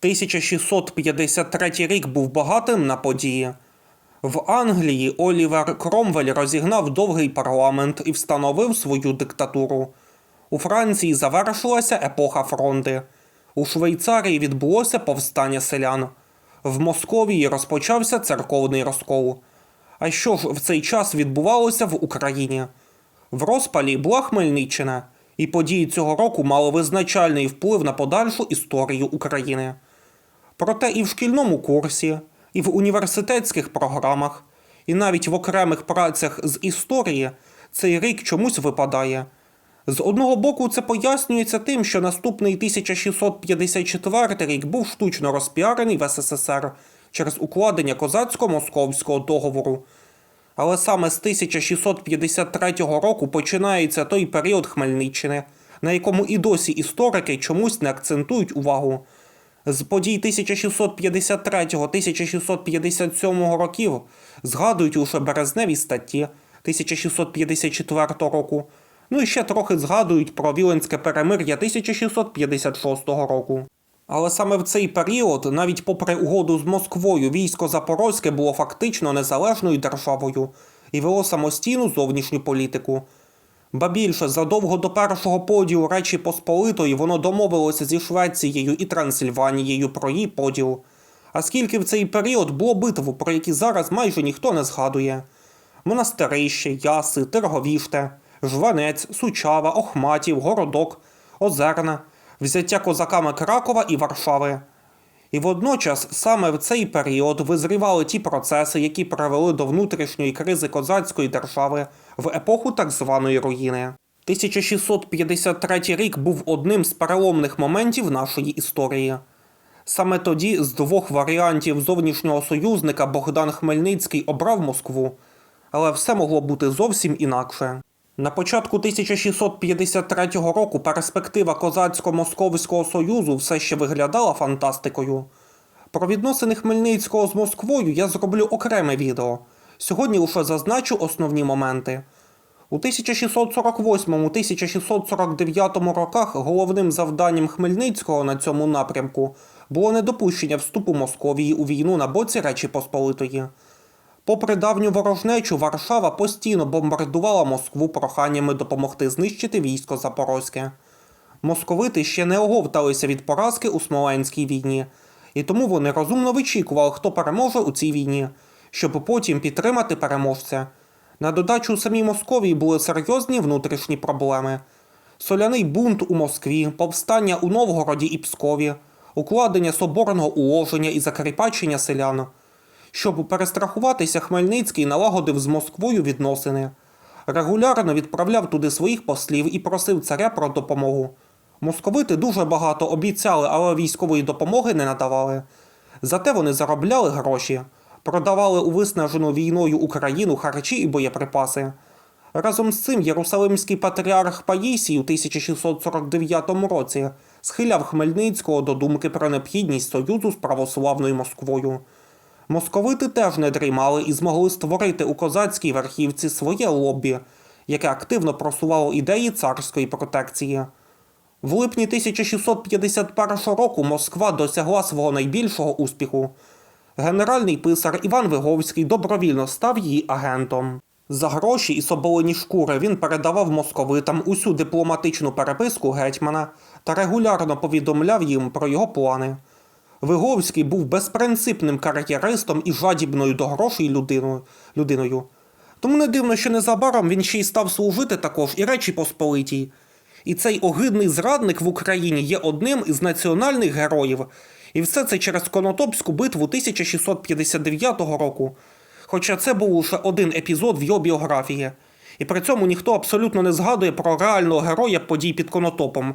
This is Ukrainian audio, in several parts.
1653 рік був багатим на події. В Англії Олівер Кромвель розігнав довгий парламент і встановив свою диктатуру. У Франції завершилася епоха фронти. У Швейцарії відбулося повстання селян. В Московії розпочався церковний розкол. А що ж в цей час відбувалося в Україні? В розпалі була Хмельниччина, і події цього року мали визначальний вплив на подальшу історію України. Проте і в шкільному курсі, і в університетських програмах, і навіть в окремих працях з історії цей рік чомусь випадає. З одного боку, це пояснюється тим, що наступний 1654 рік був штучно розпіарений в СССР через укладення козацько-московського договору. Але саме з 1653 року починається той період Хмельниччини, на якому і досі історики чомусь не акцентують увагу. З подій 1653-1657 років згадують лише березневі статті 1654 року, ну і ще трохи згадують про Віленське перемир'я 1656 року. Але саме в цей період, навіть попри угоду з Москвою, військо Запорозьке було фактично незалежною державою і вело самостійну зовнішню політику. Ба більше, задовго до першого поділу Речі Посполитої воно домовилося зі Швецією і Трансильванією про її поділ. А скільки в цей період було битв, про які зараз майже ніхто не згадує: Монастирище, Яси, Терговіште, Жванець, Сучава, Охматів, Городок, Озерна, взяття козаками Кракова і Варшави. І водночас саме в цей період визрівали ті процеси, які привели до внутрішньої кризи козацької держави в епоху так званої руїни. 1653 рік був одним з переломних моментів нашої історії. Саме тоді з двох варіантів зовнішнього союзника Богдан Хмельницький обрав Москву, але все могло бути зовсім інакше. На початку 1653 року перспектива козацько-московського союзу все ще виглядала фантастикою. Про відносини Хмельницького з Москвою я зроблю окреме відео. Сьогодні лише зазначу основні моменти. У 1648-1649 роках головним завданням Хмельницького на цьому напрямку було недопущення вступу Московії у війну на боці Речі Посполитої. Попри давню ворожнечу, Варшава постійно бомбардувала Москву проханнями допомогти знищити військо Запорозьке. Московити ще не оговталися від поразки у Смоленській війні, і тому вони розумно вичікували, хто переможе у цій війні, щоб потім підтримати переможця. На додачу у самій Московії були серйозні внутрішні проблеми: соляний бунт у Москві, повстання у Новгороді і Пскові, укладення соборного уложення і закріпачення селян. Щоб перестрахуватися, Хмельницький налагодив з Москвою відносини. Регулярно відправляв туди своїх послів і просив царя про допомогу. Московити дуже багато обіцяли, але військової допомоги не надавали. Зате вони заробляли гроші, продавали у виснажену війною Україну харчі і боєприпаси. Разом з цим Єрусалимський патріарх Паїсій у 1649 році схиляв Хмельницького до думки про необхідність союзу з православною Москвою. Московити теж не дрімали і змогли створити у козацькій верхівці своє лобі, яке активно просувало ідеї царської протекції. В липні 1651 року Москва досягла свого найбільшого успіху. Генеральний писар Іван Виговський добровільно став її агентом. За гроші і соболині шкури він передавав московитам усю дипломатичну переписку гетьмана та регулярно повідомляв їм про його плани. Виговський був безпринципним кар'єристом і жадібною до грошей людиною. Тому не дивно, що незабаром він ще й став служити також і Речі Посполитій. І цей огидний зрадник в Україні є одним із національних героїв. І все це через Конотопську битву 1659 року. Хоча це був лише один епізод в його біографії. І при цьому ніхто абсолютно не згадує про реального героя подій під Конотопом,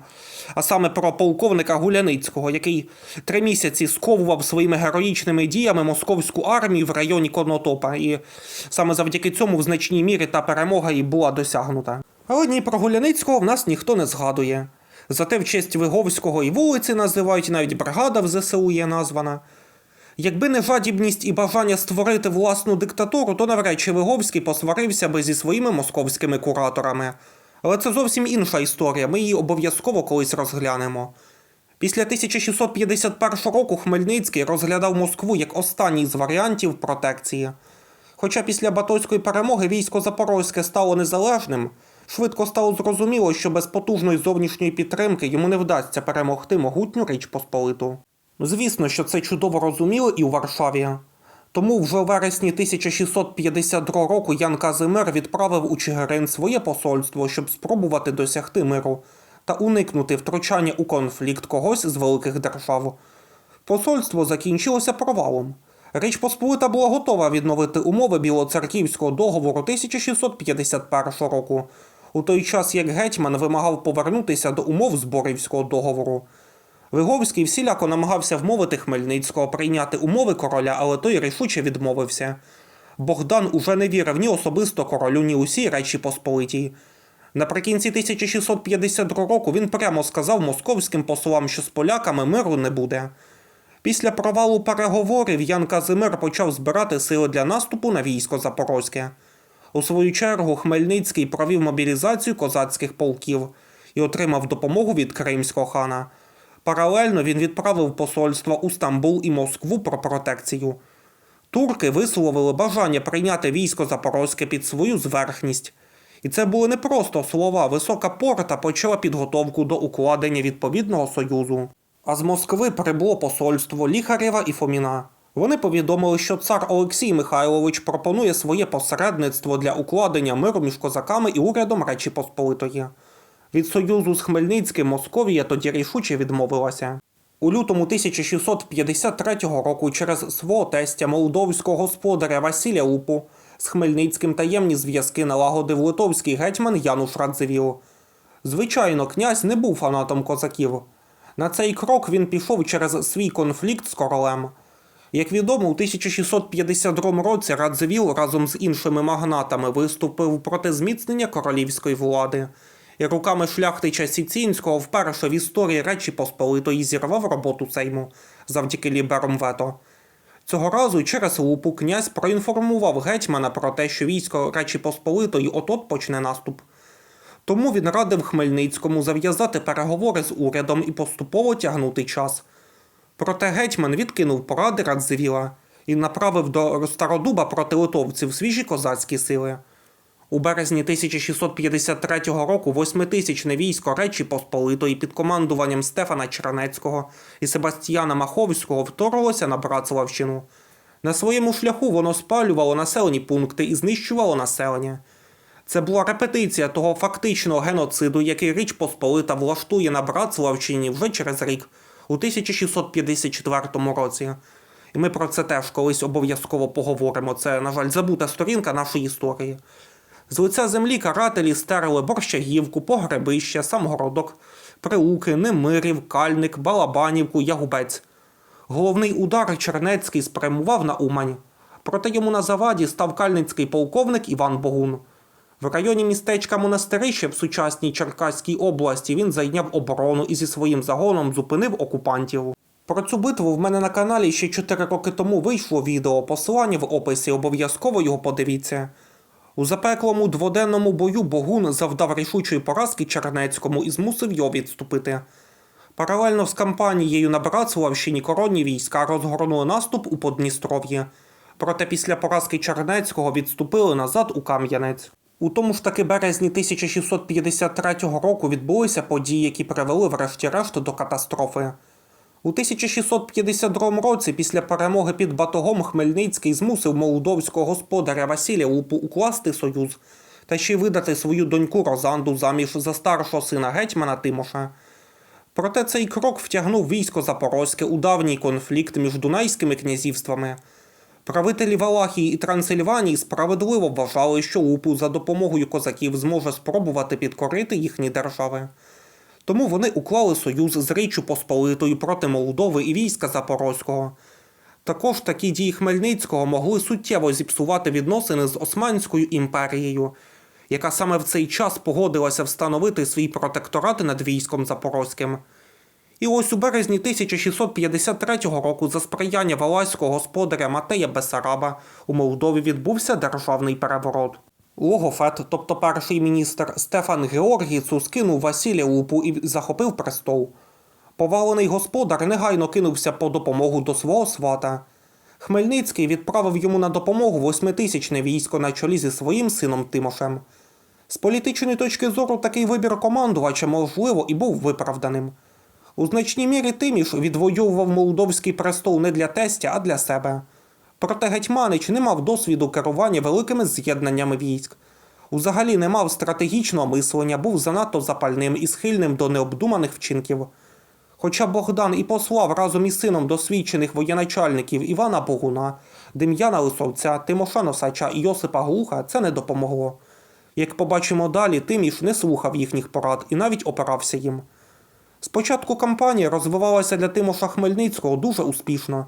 а саме про полковника Гуляницького, який три місяці сковував своїми героїчними діями московську армію в районі Конотопа. І саме завдяки цьому в значній мірі та перемога і була досягнута. Але ні про Гуляницького в нас ніхто не згадує. Зате в честь Виговського і вулиці називають, навіть бригада в ЗСУ є названа. Якби не жадібність і бажання створити власну диктатуру, то навряд чи Виговський посварився би зі своїми московськими кураторами. Але це зовсім інша історія, ми її обов'язково колись розглянемо. Після 1651 року Хмельницький розглядав Москву як останній з варіантів протекції. Хоча після Батойської перемоги військо Запорозьке стало незалежним, швидко стало зрозуміло, що без потужної зовнішньої підтримки йому не вдасться перемогти могутню Річ Посполиту. Звісно, що це чудово розуміли і у Варшаві. Тому вже у вересні 1652 року Ян Казимир відправив у Чигирин своє посольство, щоб спробувати досягти миру та уникнути втручання у конфлікт когось з великих держав. Посольство закінчилося провалом. Річ Посполита була готова відновити умови Білоцерківського договору 1651 року, у той час як гетьман вимагав повернутися до умов Зборівського договору. Виговський всіляко намагався вмовити Хмельницького прийняти умови короля, але той рішуче відмовився. Богдан уже не вірив ні особисто королю, ні усій Речі Посполитій. Наприкінці 1652 року він прямо сказав московським послам, що з поляками миру не буде. Після провалу переговорів Ян Казимир почав збирати сили для наступу на військо Запорозьке. У свою чергу Хмельницький провів мобілізацію козацьких полків і отримав допомогу від кримського хана. Паралельно він відправив посольства у Стамбул і Москву про протекцію. Турки висловили бажання прийняти військо Запорозьке під свою зверхність. І це були не просто слова. Висока порта почала підготовку до укладення відповідного союзу. А з Москви прибуло посольство Ліхарєва і Фоміна. Вони повідомили, що цар Олексій Михайлович пропонує своє посередництво для укладення миру між козаками і урядом Речі Посполитої. Від союзу з Хмельницьким Московія тоді рішуче відмовилася. У лютому 1653 року через свого тестя молдовського господаря Василя Лупу з Хмельницьким таємні зв'язки налагодив литовський гетьман Януш Радзивіл. Звичайно, князь не був фанатом козаків. На цей крок він пішов через свій конфлікт з королем. Як відомо, у 1652 році Радзивіл разом з іншими магнатами виступив проти зміцнення королівської влади руками шляхтича Сіцінського вперше в історії Речі Посполитої зірвав роботу Сейму завдяки лібером вето. Цього разу через лупу князь проінформував гетьмана про те, що військо Речі Посполитої от-от почне наступ. Тому він радив Хмельницькому зав'язати переговори з урядом і поступово тягнути час. Проте гетьман відкинув поради Радзивіла і направив до Стародуба проти литовців свіжі козацькі сили. У березні 1653 року восьмитисячне військо Речі Посполитої під командуванням Стефана Чернецького і Себастьяна Маховського вторглося на Братславщину. На своєму шляху воно спалювало населені пункти і знищувало населення. Це була репетиція того фактичного геноциду, який Річ Посполита влаштує на Братславщині вже через рік, у 1654 році. І ми про це теж колись обов'язково поговоримо. Це, на жаль, забута сторінка нашої історії. З лиця землі карателі стерли Борщагівку, Погребище, Самгородок, Приуки, Немирів, Кальник, Балабанівку, Ягубець. Головний удар Чернецький спрямував на Умань. Проте йому на заваді став кальницький полковник Іван Богун. В районі містечка Монастирище в сучасній Черкаській області він зайняв оборону і зі своїм загоном зупинив окупантів. Про цю битву в мене на каналі ще 4 роки тому вийшло відео, посилання в описі, обов'язково його подивіться. У запеклому дводенному бою Богун завдав рішучої поразки Чернецькому і змусив його відступити. Паралельно з кампанією на Братславщині коронні війська розгорнули наступ у Подністров'ї. Проте після поразки Чернецького відступили назад у Кам'янець. У тому ж таки березні 1653 року відбулися події, які привели врешті-решт до катастрофи. У 1652 році, після перемоги під Батогом, Хмельницький змусив молдовського господаря Василя Лупу укласти союз та ще й видати свою доньку Розанду заміж за старшого сина гетьмана Тимоша. Проте цей крок втягнув військо Запорозьке у давній конфлікт між дунайськими князівствами. Правителі Валахії і Трансильванії справедливо вважали, що Лупу за допомогою козаків зможе спробувати підкорити їхні держави. Тому вони уклали союз з Річчю Посполитою проти Молдови і війська Запорозького. Також такі дії Хмельницького могли суттєво зіпсувати відносини з Османською імперією, яка саме в цей час погодилася встановити свій протекторат над військом Запорозьким. І ось у березні 1653 року за сприяння валаського господаря Матея Бесараба у Молдові відбувся державний переворот. Логофет, тобто перший міністр Стефан Георгіцу, скинув Василія Лупу і захопив престол. Повалений господар негайно кинувся по допомогу до свого свата. Хмельницький відправив йому на допомогу восьмитисячне військо на чолі зі своїм сином Тимошем. З політичної точки зору такий вибір командувача, можливо, і був виправданим. У значній мірі Тиміш відвоював молдовський престол не для тестя, а для себе. Проте Гетьманич не мав досвіду керування великими з'єднаннями військ. Взагалі не мав стратегічного мислення, був занадто запальним і схильним до необдуманих вчинків. Хоча Богдан і послав разом із сином досвідчених воєначальників Івана Богуна, Дем'яна Лисовця, Тимоша Носача і Йосипа Глуха, це не допомогло. Як побачимо далі, Тиміш не слухав їхніх порад і навіть опирався їм. Спочатку кампанія розвивалася для Тимоша Хмельницького дуже успішно.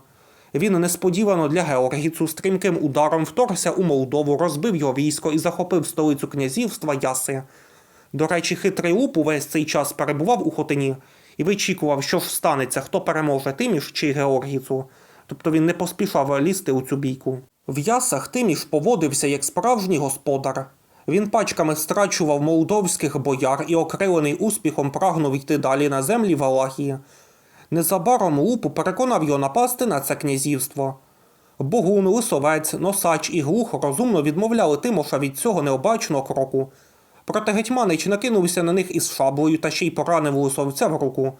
Він несподівано для Георгіцу стрімким ударом вторгся у Молдову, розбив його військо і захопив столицю князівства Яси. До речі, хитрий Луп увесь цей час перебував у Хотині і вичікував, що ж станеться, хто переможе Тиміш чи Георгіцу. Тобто він не поспішав лізти у цю бійку. В ясах Тиміш поводився як справжній господар. Він пачками страчував молдовських бояр і, окрилений успіхом, прагнув йти далі на землі Валахії. Незабаром Лупу переконав його напасти на це князівство. Богун, Лисовець, Носач і Глух розумно відмовляли Тимоша від цього необачного кроку. Проте Гетьманич накинувся на них із шаблею та ще й поранив Лисовця в руку.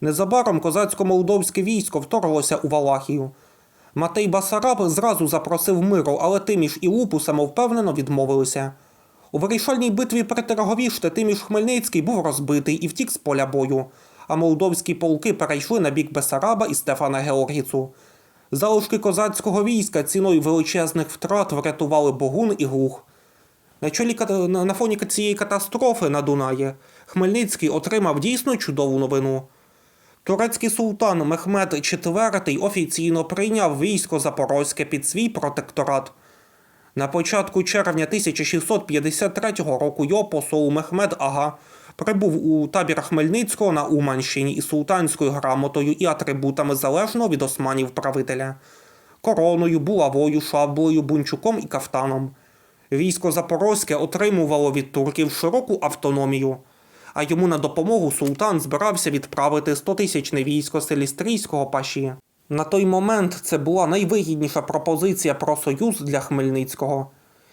Незабаром козацько-молдовське військо вторглося у Валахію. Матей Басараб зразу запросив миру, але Тиміш і Лупу самовпевнено відмовилися. У вирішальній битві при Тераговіште Тиміш Хмельницький був розбитий і втік з поля бою, а молдовські полки перейшли на бік Бесараба і Стефана Георгіцу. Залишки козацького війська ціною величезних втрат врятували Богун і Глух. На, чолі, на, фоні цієї катастрофи на Дунаї Хмельницький отримав дійсно чудову новину. Турецький султан Мехмед IV офіційно прийняв військо Запорозьке під свій протекторат. На початку червня 1653 року його посол Мехмед Ага прибув у табір Хмельницького на Уманщині із султанською грамотою і атрибутами залежно від османів правителя короною, булавою, шаблею, бунчуком і кафтаном. Військо Запорозьке отримувало від турків широку автономію, а йому на допомогу султан збирався відправити 100-тисячне військо селістрійського паші. На той момент це була найвигідніша пропозиція про союз для Хмельницького.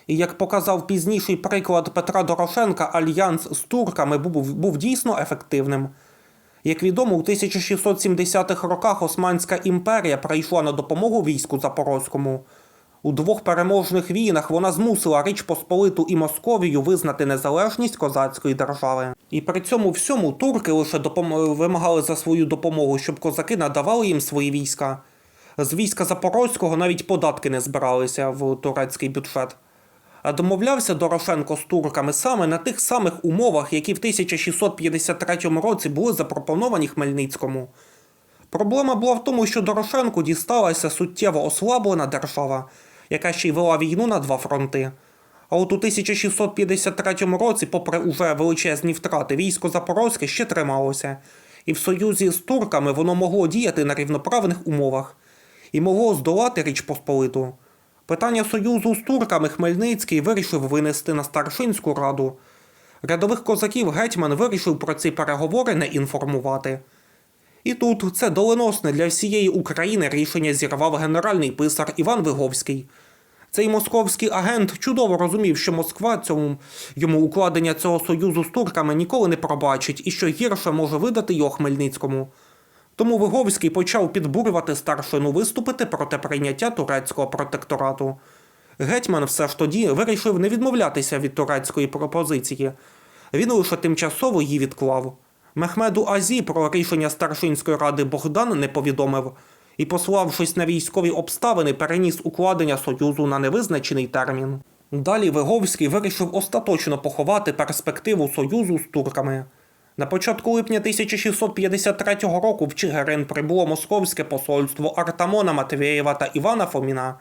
І як показав пізніший приклад Петра Дорошенка, альянс з турками був, був дійсно ефективним. Як відомо, у 1670-х роках Османська імперія прийшла на допомогу війську Запорозькому. У двох переможних війнах вона змусила Річ Посполиту і Московію визнати незалежність козацької держави. І при цьому всьому турки лише допом... вимагали за свою допомогу, щоб козаки надавали їм свої війська. З війська Запорозького навіть податки не збиралися в турецький бюджет. А домовлявся Дорошенко з турками саме на тих самих умовах, які в 1653 році були запропоновані Хмельницькому. Проблема була в тому, що Дорошенку дісталася суттєво ослаблена держава, яка ще й вела війну на два фронти. А от у 1653 році, попри уже величезні втрати, військо Запорозьке ще трималося, і в союзі з турками воно могло діяти на рівноправних умовах і могло здолати Річ Посполиту. Питання союзу з турками Хмельницький вирішив винести на старшинську раду. Рядових козаків гетьман вирішив про ці переговори не інформувати. І тут це доленосне для всієї України рішення зірвав генеральний писар Іван Виговський. Цей московський агент чудово розумів, що Москва цьому йому укладення цього союзу з турками ніколи не пробачить і що гірше може видати його Хмельницькому. Тому Виговський почав підбурювати старшину виступити проти прийняття турецького протекторату. Гетьман все ж тоді вирішив не відмовлятися від турецької пропозиції. Він лише тимчасово її відклав. Мехмеду Азі про рішення старшинської ради Богдан не повідомив і, пославшись на військові обставини, переніс укладення союзу на невизначений термін. Далі Виговський вирішив остаточно поховати перспективу союзу з турками. На початку липня 1653 року в Чигирин прибуло московське посольство Артамона Матвєєва та Івана Фоміна.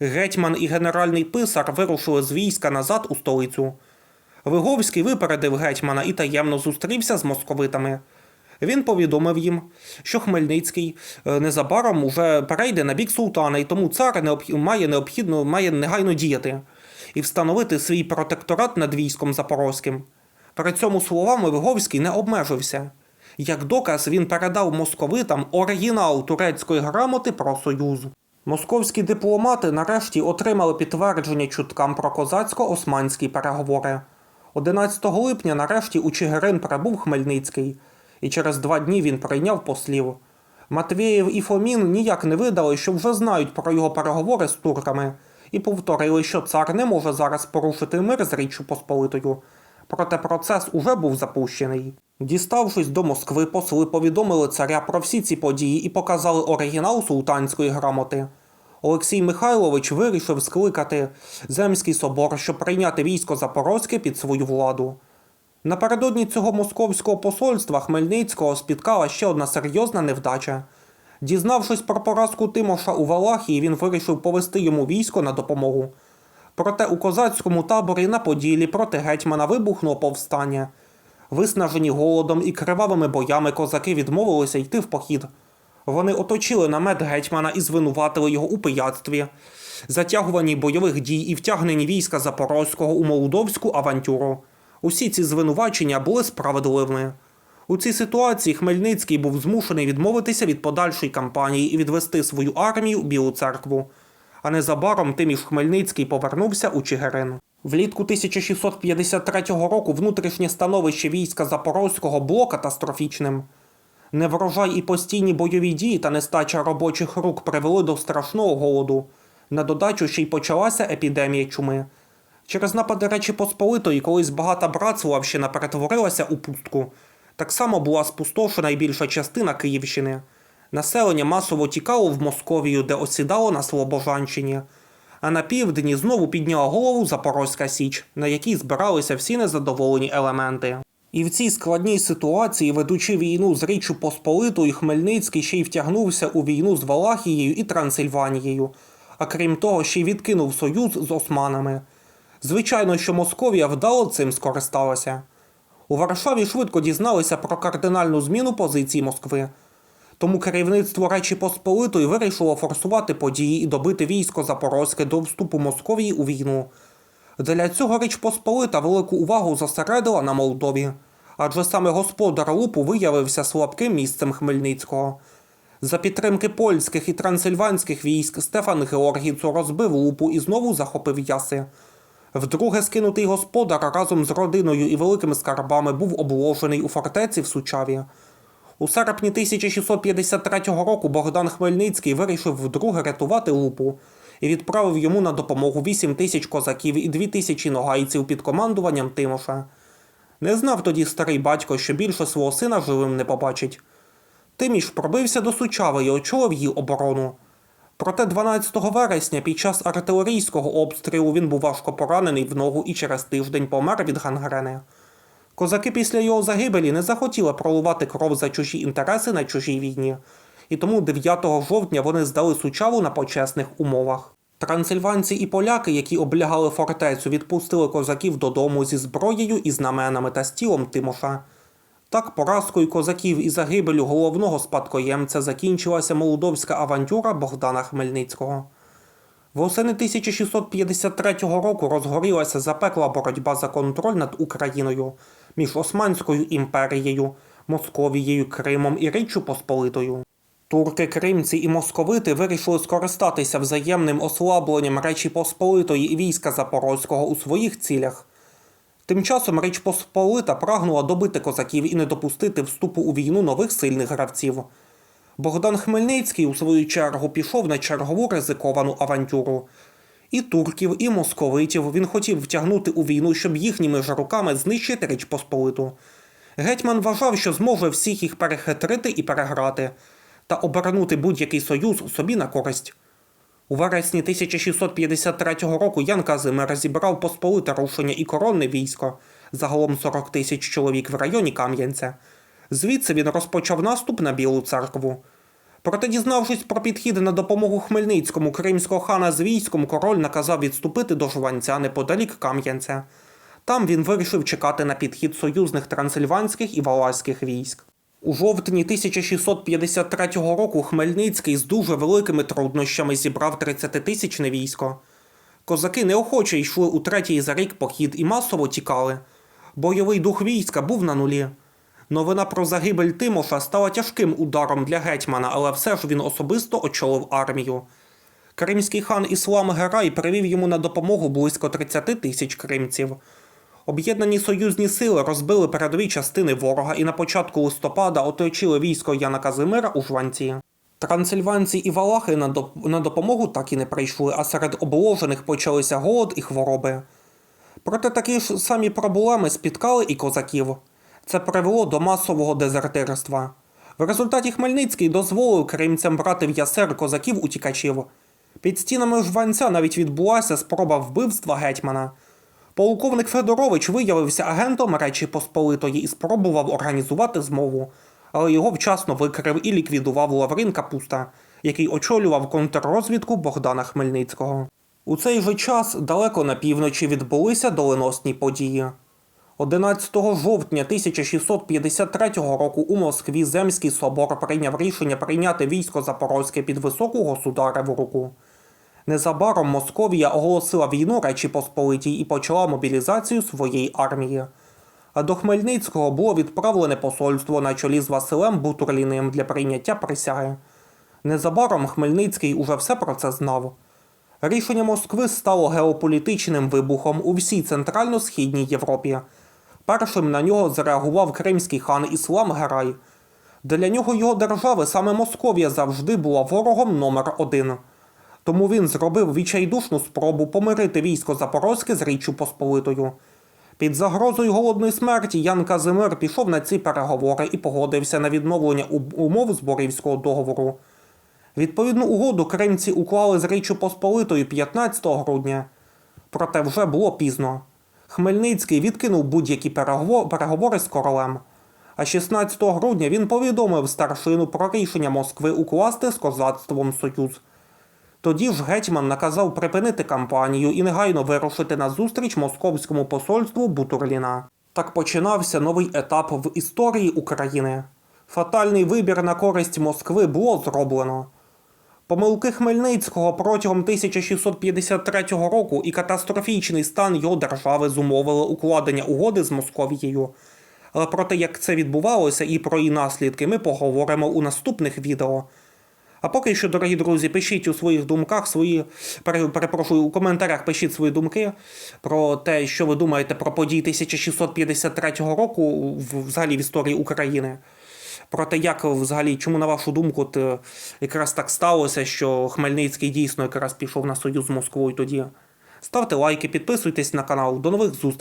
Гетьман і генеральний писар вирушили з війська назад у столицю. Виговський випередив гетьмана і таємно зустрівся з московитами. Він повідомив їм, що Хмельницький е, незабаром уже перейде на бік султана, і тому цар має необхідно має негайно діяти і встановити свій протекторат над військом запорозьким. При цьому словами Виговський не обмежився. Як доказ він передав московитам оригінал турецької грамоти про союз. Московські дипломати нарешті отримали підтвердження чуткам про козацько-османські переговори. 11 липня нарешті у Чигирин прибув Хмельницький, і через два дні він прийняв послів. Матвієв і Фомін ніяк не видали, що вже знають про його переговори з турками, і повторили, що цар не може зараз порушити мир з Річчю Посполитою. Проте процес уже був запущений. Діставшись до Москви, посли повідомили царя про всі ці події і показали оригінал султанської грамоти. Олексій Михайлович вирішив скликати Земський собор, щоб прийняти військо Запорозьке під свою владу. Напередодні цього московського посольства Хмельницького спіткала ще одна серйозна невдача. Дізнавшись про поразку Тимоша у Валахії, він вирішив повести йому військо на допомогу. Проте у козацькому таборі на Поділі проти гетьмана вибухнуло повстання. Виснажені голодом і кривавими боями козаки відмовилися йти в похід. Вони оточили намет гетьмана і звинуватили його у пияцтві, затягуванні бойових дій і втягненні війська Запорозького у молдовську авантюру. Усі ці звинувачення були справедливими. У цій ситуації Хмельницький був змушений відмовитися від подальшої кампанії і відвести свою армію у Білу церкву. А незабаром Тиміш Хмельницький повернувся у Чигирин. Влітку 1653 року внутрішнє становище війська Запорозького було катастрофічним. Неврожай і постійні бойові дії та нестача робочих рук привели до страшного голоду. На додачу ще й почалася епідемія чуми. Через напади Речі Посполитої колись багата Братславщина перетворилася у пустку. Так само була спустошена й більша частина Київщини. Населення масово тікало в Московію, де осідало на Слобожанщині. А на півдні знову підняла голову Запорозька Січ, на якій збиралися всі незадоволені елементи. І в цій складній ситуації, ведучи війну з Річчю Посполитою, Хмельницький ще й втягнувся у війну з Валахією і Трансильванією, а крім того, ще й відкинув союз з османами. Звичайно, що Московія вдало цим скористалася. У Варшаві швидко дізналися про кардинальну зміну позиції Москви. Тому керівництво Речі Посполитої вирішило форсувати події і добити військо Запорозьке до вступу Московії у війну. Для цього Річ Посполита велику увагу зосередила на Молдові, адже саме господар Лупу виявився слабким місцем Хмельницького. За підтримки польських і трансильванських військ Стефан Георгіцу розбив Лупу і знову захопив яси. Вдруге скинутий господар разом з родиною і великими скарбами був обложений у фортеці в Сучаві. У серпні 1653 року Богдан Хмельницький вирішив вдруге рятувати Лупу і відправив йому на допомогу 8 тисяч козаків і 2 тисячі ногайців під командуванням Тимоша. Не знав тоді старий батько, що більше свого сина живим не побачить. Тиміш пробився до Сучави і очолив її оборону. Проте 12 вересня під час артилерійського обстрілу він був важко поранений в ногу і через тиждень помер від гангрени. Козаки після його загибелі не захотіли проливати кров за чужі інтереси на чужій війні, і тому 9 жовтня вони здали Сучаву на почесних умовах. Трансильванці і поляки, які облягали фортецю, відпустили козаків додому зі зброєю і знаменами та стілом Тимоша. Так, поразкою козаків і загибелю головного спадкоємця закінчилася молдовська авантюра Богдана Хмельницького. Восени 1653 року розгорілася запекла боротьба за контроль над Україною між Османською імперією, Московією, Кримом і Річчю Посполитою. Турки, кримці і московити вирішили скористатися взаємним ослабленням Речі Посполитої і війська Запорозького у своїх цілях. Тим часом Річ Посполита прагнула добити козаків і не допустити вступу у війну нових сильних гравців. Богдан Хмельницький, у свою чергу, пішов на чергову ризиковану авантюру. І турків, і московитів він хотів втягнути у війну, щоб їхніми ж руками знищити Річ Посполиту. Гетьман вважав, що зможе всіх їх перехитрити і переграти, та обернути будь-який союз собі на користь. У вересні 1653 року Ян Казимир зібрав посполите рушення і коронне військо, загалом 40 тисяч чоловік в районі Кам'янця. Звідси він розпочав наступ на Білу церкву. Проте, дізнавшись про підхід на допомогу Хмельницькому кримського хана з військом, король наказав відступити до Жванця неподалік Кам'янця. Там він вирішив чекати на підхід союзних трансильванських і валаських військ. У жовтні 1653 року Хмельницький з дуже великими труднощами зібрав 30-тисячне військо. Козаки неохоче йшли у третій за рік похід і масово тікали. Бойовий дух війська був на нулі. Новина про загибель Тимоша стала тяжким ударом для гетьмана, але все ж він особисто очолив армію. Кримський хан Іслам Герай привів йому на допомогу близько 30 тисяч кримців. Об'єднані союзні сили розбили передові частини ворога і на початку листопада оточили військо Яна Казимира у Жванці. Трансильванці і валахи на, допомогу так і не прийшли, а серед обложених почалися голод і хвороби. Проте такі ж самі проблеми спіткали і козаків. Це привело до масового дезертирства. В результаті Хмельницький дозволив кримцям брати в ясер козаків утікачів. Під стінами Жванця навіть відбулася спроба вбивства гетьмана. Полковник Федорович виявився агентом Речі Посполитої і спробував організувати змову, але його вчасно викрив і ліквідував Лаврин Капуста, який очолював контррозвідку Богдана Хмельницького. У цей же час далеко на півночі відбулися доленосні події. 11 жовтня 1653 року у Москві Земський собор прийняв рішення прийняти військо Запорозьке під високу государеву руку. Незабаром Московія оголосила війну Речі Посполитій і почала мобілізацію своєї армії. А до Хмельницького було відправлене посольство на чолі з Василем Бутурліним для прийняття присяги. Незабаром Хмельницький уже все про це знав. Рішення Москви стало геополітичним вибухом у всій центрально-східній Європі. Першим на нього зреагував кримський хан Іслам Герай. Для нього його держави саме Московія завжди була ворогом номер один. Тому він зробив відчайдушну спробу помирити військо Запорозьке з Річчю Посполитою. Під загрозою голодної смерті Ян Казимир пішов на ці переговори і погодився на відновлення умов Зборівського договору. Відповідну угоду кримці уклали з Річчю Посполитою 15 грудня. Проте вже було пізно. Хмельницький відкинув будь-які переговори з королем. А 16 грудня він повідомив старшину про рішення Москви укласти з козацтвом союз. Тоді ж гетьман наказав припинити кампанію і негайно вирушити на зустріч московському посольству Бутурліна. Так починався новий етап в історії України. Фатальний вибір на користь Москви було зроблено. Помилки Хмельницького протягом 1653 року і катастрофічний стан його держави зумовили укладення угоди з Московією. Але про те, як це відбувалося і про її наслідки, ми поговоримо у наступних відео. А поки що, дорогі друзі, пишіть у своїх думках свої, перепрошую, у коментарях пишіть свої думки про те, що ви думаєте про події 1653 року взагалі в історії України. Про те, як взагалі, чому, на вашу думку, от, е, якраз так сталося, що Хмельницький дійсно якраз пішов на союз з Москвою тоді. Ставте лайки, підписуйтесь на канал. До нових зустрічей.